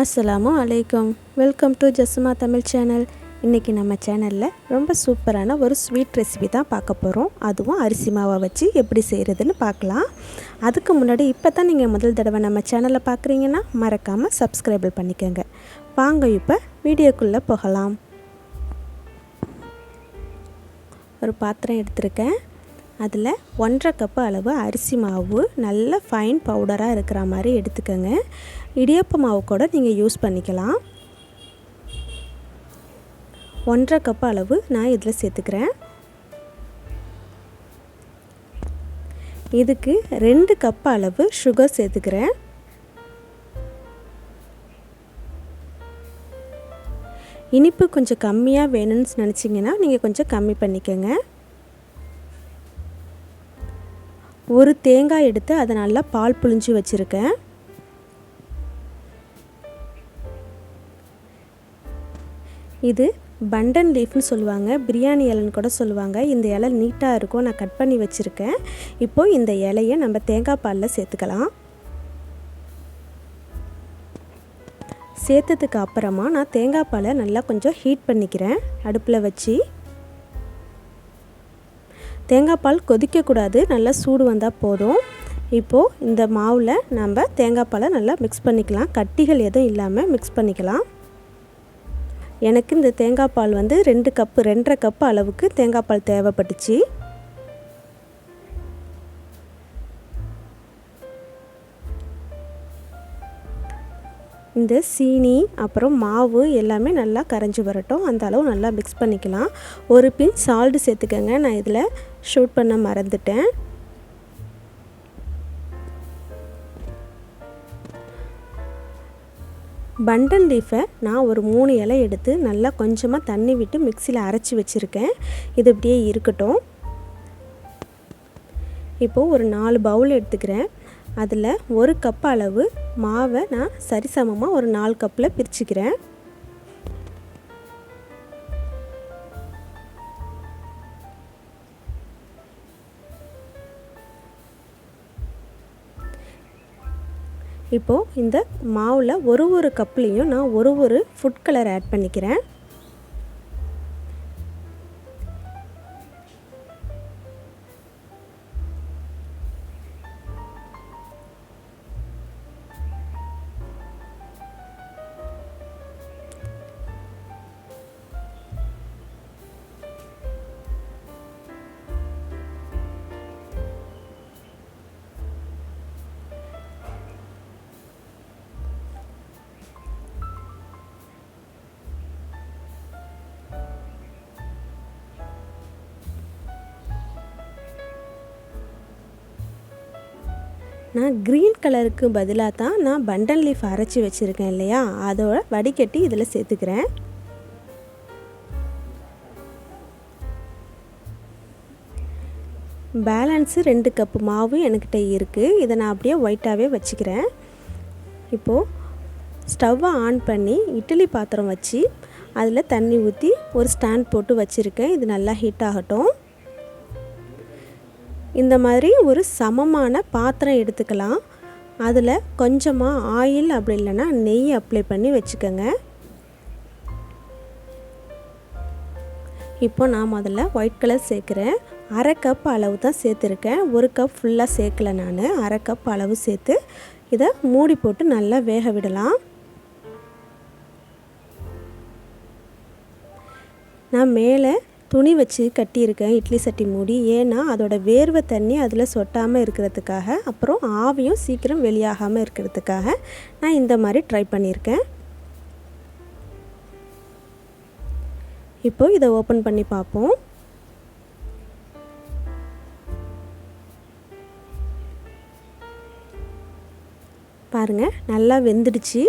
அஸ்ஸலாமு அலைக்கும். Welcome to Jasma Tamil channel இன்றைக்கி நம்ம சேனலில் ரொம்ப சூப்பரான ஒரு ஸ்வீட் ரெசிபி தான் பார்க்க போகிறோம் அதுவும் அரிசி மாவை வச்சு எப்படி செய்கிறதுன்னு பார்க்கலாம். அதுக்கு முன்னாடி இப்போ தான் நீங்கள் முதல் தடவை நம்ம சேனலை பார்க்குறீங்கன்னா மறக்காமல் சப்ஸ்கிரைபிள் பண்ணிக்கோங்க. வாங்க இப்போ வீடியோக்குள்ளே போகலாம். ஒரு பாத்திரம் எடுத்திருக்கேன். அதில் ஒன்றரை கப்பு அளவு அரிசி மாவு நல்ல ஃபைன் பவுடராக இருக்கிற மாதிரி எடுத்துக்கோங்க. இடியப்ப மாவு கூட நீங்கள் யூஸ் பண்ணிக்கலாம். ஒன்றரை கப் அளவு நான் இதில் சேர்த்துக்கிறேன். இதுக்கு ரெண்டு கப் அளவு சுகர் சேர்த்துக்கிறேன். இனிப்பு கொஞ்சம் கம்மியாக வேணும்னு நினச்சிங்கன்னா நீங்கள் கொஞ்சம் கம்மி பண்ணிக்கோங்க. ஒரு தேங்காய் எடுத்து அதை நல்லா பால் புழிஞ்சு வச்சுருக்கேன். இது பண்டன் லீஃப்னு சொல்லுவாங்க பிரியாணி இலைன்னு கூட சொல்லுவாங்க. இந்த இலை நீட்டாக இருக்கும் நான் கட் பண்ணி வச்சுருக்கேன். இப்போது இந்த இலையை நம்ம தேங்காய் பாலில் சேர்த்துக்கலாம். சேர்த்ததுக்கு அப்புறமா நான் தேங்காய் பாலை நல்லா கொஞ்சம் ஹீட் பண்ணிக்கிறேன் அடுப்பில் வச்சு. தேங்காய் பால் கொதிக்கக்கூடாது நல்லா சூடு வந்தால் போதும். இப்போது இந்த மாவில் நம்ம தேங்காய் பாலை நல்லா மிக்ஸ் பண்ணிக்கலாம். கட்டிகள் எதுவும் இல்லாமல் மிக்ஸ் பண்ணிக்கலாம். எனக்கு இந்த தேங்காய் பால் வந்து ரெண்டு கப்பு ரெண்டரை கப்பு அளவுக்கு தேங்காய் பால் தேவைப்பட்டுச்சு. இந்த சீனி அப்புறம் மாவு எல்லாமே நல்லா கரைஞ்சி வரட்டும். அந்த அளவு நல்லா மிக்ஸ் பண்ணிக்கலாம். ஒரு பின் சால்ட்டு சேர்த்துக்கோங்க. நான் இதில் ஷூட் பண்ண மறந்துட்டேன். பண்டன் லீஃபை நான் ஒரு மூணு இலை எடுத்து நல்லா கொஞ்சமாக தண்ணி விட்டு மிக்சியில் அரைச்சி வச்சுருக்கேன். இது இப்படியே இருக்கட்டும். இப்போது ஒரு நாலு பவுல் எடுத்துக்கிறேன். அதில் ஒரு கப் அளவு மாவை நான் சரிசமமாக ஒரு நாலு கப்பில் பிரிச்சுக்கிறேன். இப்போது இந்த மாவில் ஒரு ஒரு கப்லேயும் நான் ஒரு ஒரு ஃபுட் கலர் ஆட் பண்ணிக்கிறேன். நான் க்ரீன் கலருக்கு பதிலாக தான் நான் பண்டன் லீஃப் அரைச்சி வச்சுருக்கேன் இல்லையா? அதோட வடிகட்டி இதில் சேர்த்துக்கிறேன். பேலன்ஸு ரெண்டு கப்பு மாவு என்கிட்ட இருக்குது இதை நான் அப்படியே ஒயிட்டாகவே வச்சுக்கிறேன். இப்போது ஸ்டவ்வை ஆன் பண்ணி இட்லி பாத்திரம் வச்சு அதில் தண்ணி ஊற்றி ஒரு ஸ்டாண்ட் போட்டு வச்சுருக்கேன். இது நல்லா ஹீட் ஆகட்டும். இந்த மாதிரி ஒரு சமமான பாத்திரம் எடுத்துக்கலாம். அதில் கொஞ்சமாக ஆயில் அப்படி இல்லைன்னா நெய் அப்ளை பண்ணி வச்சுக்கோங்க. இப்போ நான் முதல்ல ஒயிட் கலர் சேர்க்குறேன். அரை கப் அளவு தான் சேர்த்துருக்கேன். ஒரு கப் ஃபுல்லாக சேர்க்கல நான். அரை கப் அளவு சேர்த்து இதை மூடி போட்டு நல்லா வேக விடலாம். நான் மேலே துணி வச்சு கட்டியிருக்கேன் இட்லி சட்டி மூடி. ஏன்னா அதோட வேர்வை தண்ணி அதில் சொட்டாமல் இருக்கிறதுக்காக அப்புறம் ஆவியும் சீக்கிரம் வெளியாகாமல் இருக்கிறதுக்காக நான் இந்த மாதிரி ட்ரை பண்ணியிருக்கேன். இப்போ இதை ஓப்பன் பண்ணி பார்ப்போம். பாருங்கள் நல்லா வெந்துடுச்சு.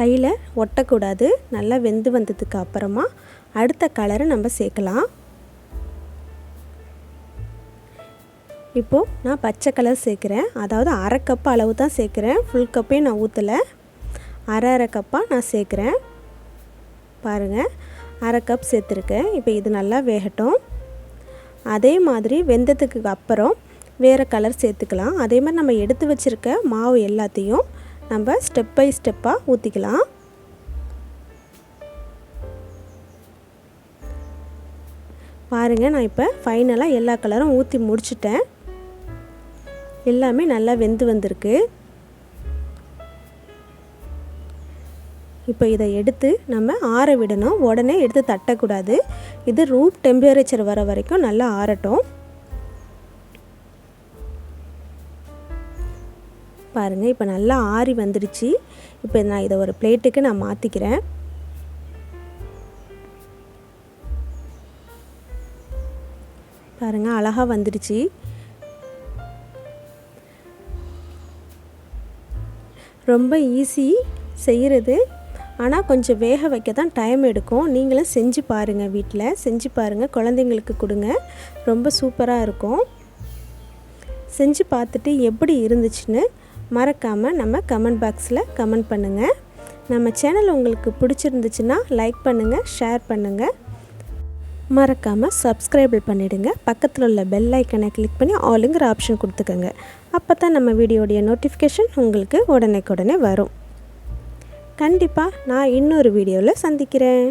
கையில் ஒட்டக்கூடாது. நல்லா வெந்து வந்ததுக்கு அப்புறமா அடுத்த கலரை நம்ம சேர்க்கலாம். இப்போது நான் பச்சை கலர் சேர்க்குறேன். அதாவது அரை கப் அளவு தான் சேர்க்குறேன். ஃபுல் கப்பையும் நான் ஊற்றலை அரை அரை கப்பாக நான் சேர்க்குறேன். பாருங்கள் அரை கப் சேர்த்துருக்கேன். இப்போ இது நல்லா வேகட்டும். அதே மாதிரி வெந்ததுக்கு அப்புறம் வேறு கலர் சேர்த்துக்கலாம். அதே மாதிரி நம்ம எடுத்து வச்சுருக்க மாவு எல்லாத்தையும் நம்ம ஸ்டெப் பை ஸ்டெப்பாக ஊற்றிக்கலாம் பாருங்கள் நான் இப்போ ஃபைனலாக எல்லா கலரும் ஊற்றி முடிச்சிட்டேன். எல்லாமே நல்லா வெந்து வந்திருக்கு. இப்போ இதை எடுத்து நம்ம ஆற விடணும். உடனே எடுத்து தட்டக்கூடாது. இது ரூம் டெம்பரேச்சர் வர வரைக்கும் நல்லா ஆறட்டும். பாருங்கள் இப்போ நல்லா ஆறி வந்துடுச்சு. இப்போ நான் இதை ஒரு பிளேட்டுக்கு நான் மாற்றிக்கிறேன் பாருங்கள் அழகாக வந்துடுச்சு. ரொம்ப ஈஸி செய்கிறது ஆனால் கொஞ்சம் வேக வைக்க தான் டைம் எடுக்கும். நீங்களும் செஞ்சு பாருங்கள் வீட்டில் செஞ்சு பாருங்கள் குழந்தைங்களுக்கு கொடுங்க. ரொம்ப சூப்பராக இருக்கும். செஞ்சு பார்த்துட்டு எப்படி இருந்துச்சுன்னு மறக்காமல் நம்ம கமெண்ட் பாக்ஸில் கமெண்ட் பண்ணுங்கள் நம்ம சேனல் உங்களுக்கு பிடிச்சிருந்துச்சுன்னா லைக் பண்ணுங்கள் ஷேர் பண்ணுங்கள் மறக்காமல் சப்ஸ்கிரைபிள் பண்ணிவிடுங்க பக்கத்தில் உள்ள பெல் ஐக்கனை கிளிக் பண்ணி ஆளுங்கிற ஆப்ஷன் கொடுத்துக்கோங்க. அப்போ தான் நம்ம வீடியோடைய நோட்டிஃபிகேஷன் உங்களுக்கு உடனே உடனே வரும். கண்டிப்பாக நான் இன்னொரு வீடியோவில் சந்திக்கிறேன்.